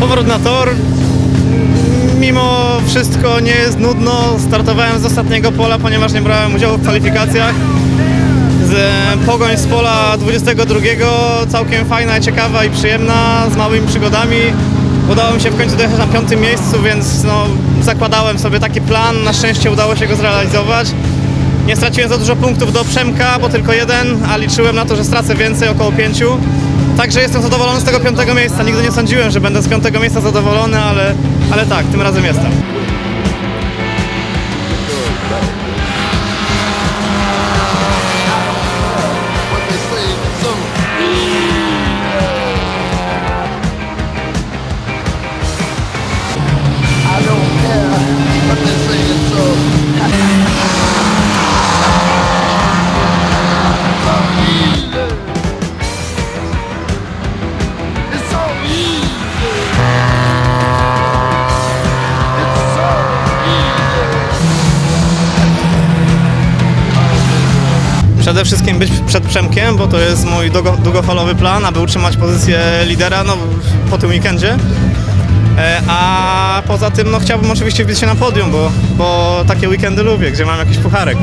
Powrót na tor. Mimo wszystko nie jest nudno. Startowałem z ostatniego pola, ponieważ nie brałem udziału w kwalifikacjach. Z pogoń z pola 22 całkiem fajna, ciekawa i przyjemna, z małymi przygodami. Udało mi się w końcu dojechać na piątym miejscu, więc no, zakładałem sobie taki plan. Na szczęście udało się go zrealizować. Nie straciłem za dużo punktów do Przemka, bo tylko jeden, a liczyłem na to, że stracę więcej, około pięciu. Także jestem zadowolony z tego piątego miejsca. Nigdy nie sądziłem, że będę z piątego miejsca zadowolony, ale, ale tak, tym razem jestem. Przede wszystkim być przed Przemkiem, bo to jest mój długo, długofalowy plan, aby utrzymać pozycję lidera no, po tym weekendzie. E, A poza tym no, chciałbym oczywiście wbić się na podium, bo, bo takie weekendy lubię, gdzie mam jakiś pucharek.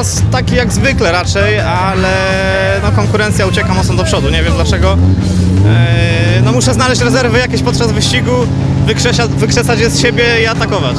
Czas taki jak zwykle raczej, ale no, konkurencja ucieka mocno do przodu, nie wiem dlaczego. E, No muszę znaleźć rezerwy jakieś podczas wyścigu, wykrzesać, wykrzesać je z siebie i atakować.